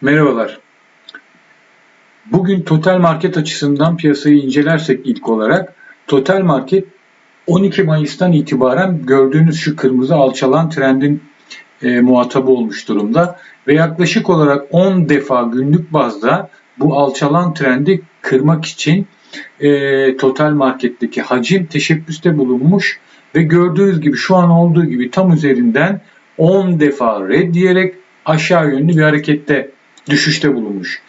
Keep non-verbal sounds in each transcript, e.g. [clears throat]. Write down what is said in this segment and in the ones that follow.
Merhabalar. Bugün total market açısından piyasayı incelersek ilk olarak total market 12 Mayıs'tan itibaren gördüğünüz şu kırmızı alçalan trendin e, muhatabı olmuş durumda ve yaklaşık olarak 10 defa günlük bazda bu alçalan trendi kırmak için e, total marketteki hacim teşebbüste bulunmuş ve gördüğünüz gibi şu an olduğu gibi tam üzerinden 10 defa red diyerek aşağı yönlü bir harekette düşüşte bulunmuş.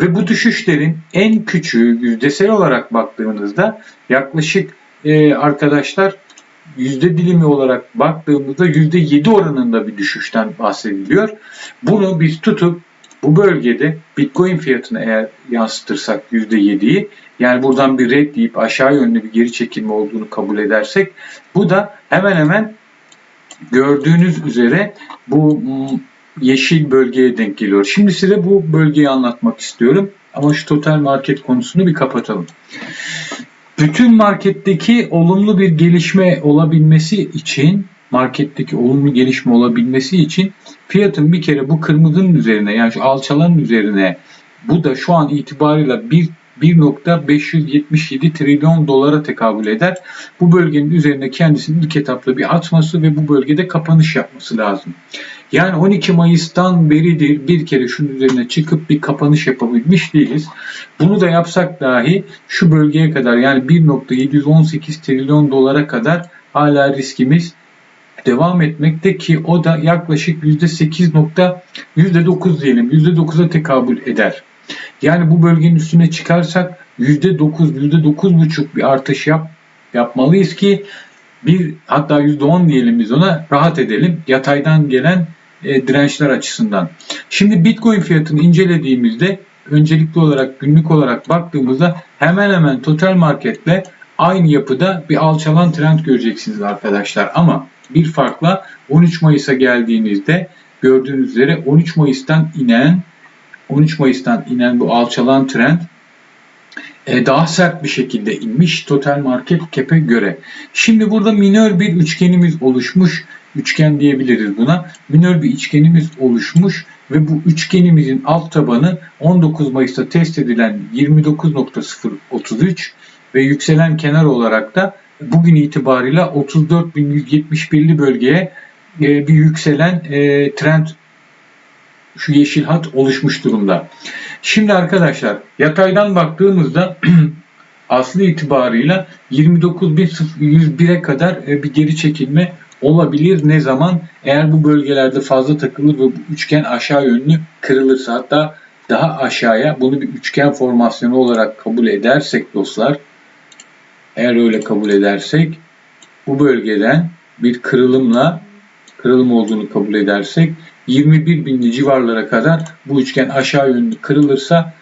Ve bu düşüşlerin en küçüğü yüzdesel olarak baktığınızda yaklaşık e, arkadaşlar yüzde dilimi olarak baktığımızda yüzde yedi oranında bir düşüşten bahsediliyor. Bunu biz tutup bu bölgede Bitcoin fiyatını eğer yansıtırsak yüzde yediyi yani buradan bir red deyip aşağı yönlü bir geri çekilme olduğunu kabul edersek bu da hemen hemen gördüğünüz üzere bu yeşil bölgeye denk geliyor. Şimdi size bu bölgeyi anlatmak istiyorum. Ama şu total market konusunu bir kapatalım. Bütün marketteki olumlu bir gelişme olabilmesi için marketteki olumlu gelişme olabilmesi için fiyatın bir kere bu kırmızının üzerine yani şu alçalanın üzerine bu da şu an itibarıyla bir 1.577 trilyon dolara tekabül eder. Bu bölgenin üzerine kendisinin ilk etapta bir atması ve bu bölgede kapanış yapması lazım. Yani 12 Mayıs'tan beridir bir kere şunun üzerine çıkıp bir kapanış yapabilmiş değiliz. Bunu da yapsak dahi şu bölgeye kadar yani 1.718 trilyon dolara kadar hala riskimiz devam etmekte ki o da yaklaşık %8 %9 diyelim %9'a tekabül eder. Yani bu bölgenin üstüne çıkarsak %9, %9,5 bir artış yap, yapmalıyız ki bir hatta %10 diyelim biz ona rahat edelim yataydan gelen e, dirençler açısından. Şimdi Bitcoin fiyatını incelediğimizde öncelikli olarak günlük olarak baktığımızda hemen hemen total marketle aynı yapıda bir alçalan trend göreceksiniz arkadaşlar. Ama bir farkla 13 Mayıs'a geldiğinizde gördüğünüz üzere 13 Mayıs'tan inen 13 Mayıs'tan inen bu alçalan trend e, daha sert bir şekilde inmiş total market cap'e göre. Şimdi burada minör bir üçgenimiz oluşmuş. Üçgen diyebiliriz buna. Minör bir üçgenimiz oluşmuş ve bu üçgenimizin alt tabanı 19 Mayıs'ta test edilen 29.033 ve yükselen kenar olarak da bugün itibarıyla 34.171'li bölgeye e, bir yükselen e, trend şu yeşil hat oluşmuş durumda. Şimdi arkadaşlar yataydan baktığımızda [clears throat] aslı itibarıyla 29.101'e kadar e, bir geri çekilme olabilir. Ne zaman? Eğer bu bölgelerde fazla takılır ve bu üçgen aşağı yönlü kırılırsa hatta daha aşağıya bunu bir üçgen formasyonu olarak kabul edersek dostlar eğer öyle kabul edersek bu bölgeden bir kırılımla kırılım olduğunu kabul edersek 21 binli civarlara kadar bu üçgen aşağı yönlü kırılırsa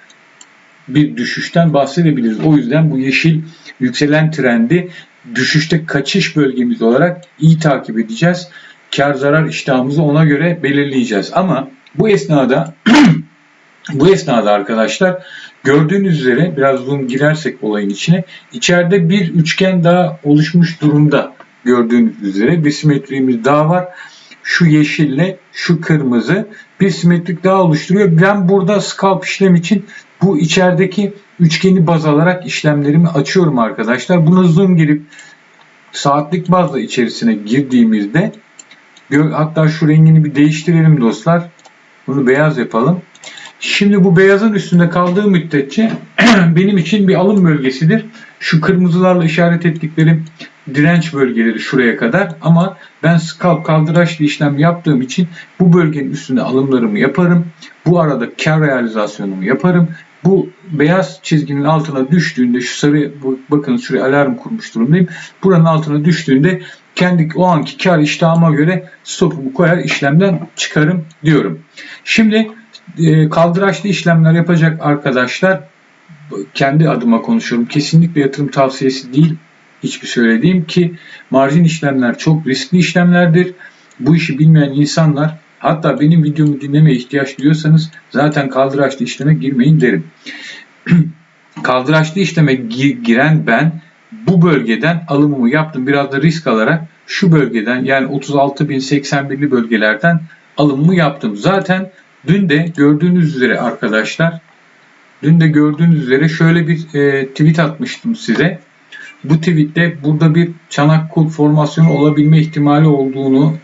bir düşüşten bahsedebiliriz. O yüzden bu yeşil yükselen trendi düşüşte kaçış bölgemiz olarak iyi takip edeceğiz. Kar zarar iştahımızı ona göre belirleyeceğiz. Ama bu esnada [clears throat] bu esnada arkadaşlar gördüğünüz üzere biraz zoom girersek olayın içine içeride bir üçgen daha oluşmuş durumda gördüğünüz üzere bir simetrimiz daha var şu yeşille şu kırmızı bir simetrik daha oluşturuyor. Ben burada scalp işlem için bu içerideki üçgeni baz alarak işlemlerimi açıyorum arkadaşlar. Buna zoom girip saatlik bazla içerisine girdiğimizde hatta şu rengini bir değiştirelim dostlar. Bunu beyaz yapalım. Şimdi bu beyazın üstünde kaldığı müddetçe [clears throat] benim için bir alım bölgesidir. Şu kırmızılarla işaret ettiklerim direnç bölgeleri şuraya kadar ama ben scalp kaldıraçlı işlem yaptığım için bu bölgenin üstüne alımlarımı yaparım. Bu arada kar realizasyonumu yaparım. Bu beyaz çizginin altına düştüğünde şu sarı bakın şuraya alarm kurmuş durumdayım. Buranın altına düştüğünde kendi o anki kar iştahıma göre stopumu koyar işlemden çıkarım diyorum. Şimdi e, kaldıraçlı işlemler yapacak arkadaşlar kendi adıma konuşuyorum. Kesinlikle yatırım tavsiyesi değil hiçbir söylediğim ki marjin işlemler çok riskli işlemlerdir. Bu işi bilmeyen insanlar hatta benim videomu dinlemeye ihtiyaç duyuyorsanız zaten kaldıraçlı işleme girmeyin derim. [clears throat] kaldıraçlı işleme giren ben bu bölgeden alımımı yaptım. Biraz da risk alarak şu bölgeden yani 36.081'li bölgelerden alımımı yaptım. Zaten Dün de gördüğünüz üzere arkadaşlar, dün de gördüğünüz üzere şöyle bir e, tweet atmıştım size. Bu tweette burada bir çanak kul formasyonu olabilme ihtimali olduğunu,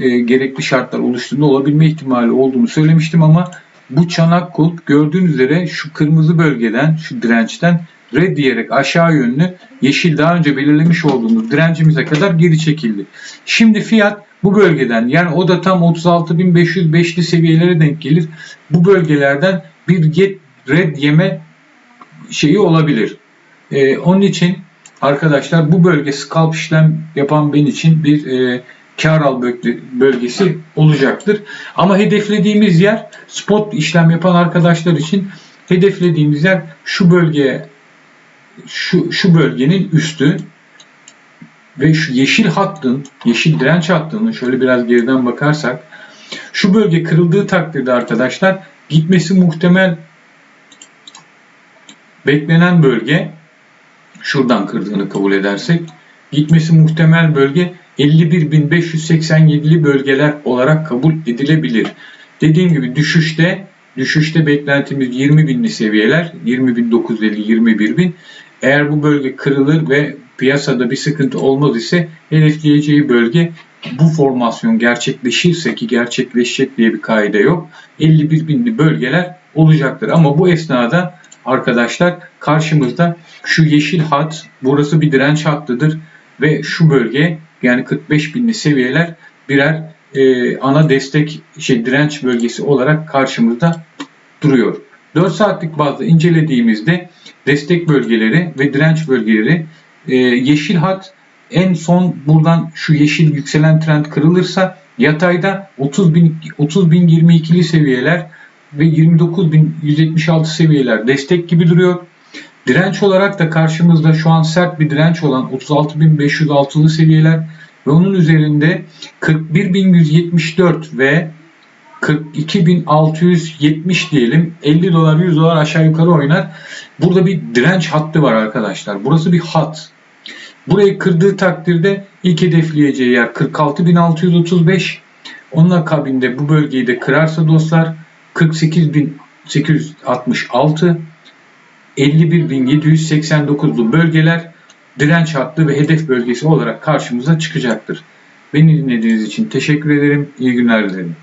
e, gerekli şartlar oluştuğunda olabilme ihtimali olduğunu söylemiştim ama bu çanak kulp gördüğünüz üzere şu kırmızı bölgeden, şu dirençten red diyerek aşağı yönlü yeşil daha önce belirlemiş olduğumuz direncimize kadar geri çekildi. Şimdi fiyat bu bölgeden yani o da tam 36.505'li seviyelere denk gelir. Bu bölgelerden bir get red yeme şeyi olabilir. Ee, onun için arkadaşlar bu bölge scalp işlem yapan ben için bir e, kar al bölge- bölgesi olacaktır. Ama hedeflediğimiz yer spot işlem yapan arkadaşlar için hedeflediğimiz yer şu bölgeye şu, şu bölgenin üstü ve şu yeşil hattın, yeşil direnç hattının şöyle biraz geriden bakarsak şu bölge kırıldığı takdirde arkadaşlar gitmesi muhtemel beklenen bölge şuradan kırdığını kabul edersek gitmesi muhtemel bölge 51.587'li bölgeler olarak kabul edilebilir. Dediğim gibi düşüşte düşüşte beklentimiz 20.000'li seviyeler 20.950 21.000 eğer bu bölge kırılır ve piyasada bir sıkıntı olmaz ise hedefleyeceği bölge bu formasyon gerçekleşirse ki gerçekleşecek diye bir kaide yok 51 binli bölgeler olacaktır. Ama bu esnada arkadaşlar karşımızda şu yeşil hat burası bir direnç hattıdır ve şu bölge yani 45 binli seviyeler birer e, ana destek şey direnç bölgesi olarak karşımızda duruyor. 4 saatlik bazda incelediğimizde destek bölgeleri ve direnç bölgeleri e, yeşil hat en son buradan şu yeşil yükselen trend kırılırsa yatayda 30 bin 30 bin 22'li seviyeler ve 29.176 seviyeler destek gibi duruyor. Direnç olarak da karşımızda şu an sert bir direnç olan 36.506'lı seviyeler ve onun üzerinde 41.174 ve 42.670 diyelim 50 dolar 100 dolar aşağı yukarı oynar. Burada bir direnç hattı var arkadaşlar. Burası bir hat. Burayı kırdığı takdirde ilk hedefleyeceği yer 46.635. Onun akabinde bu bölgeyi de kırarsa dostlar 48.866 51.789'lu bölgeler direnç hattı ve hedef bölgesi olarak karşımıza çıkacaktır. Beni dinlediğiniz için teşekkür ederim. İyi günler dilerim.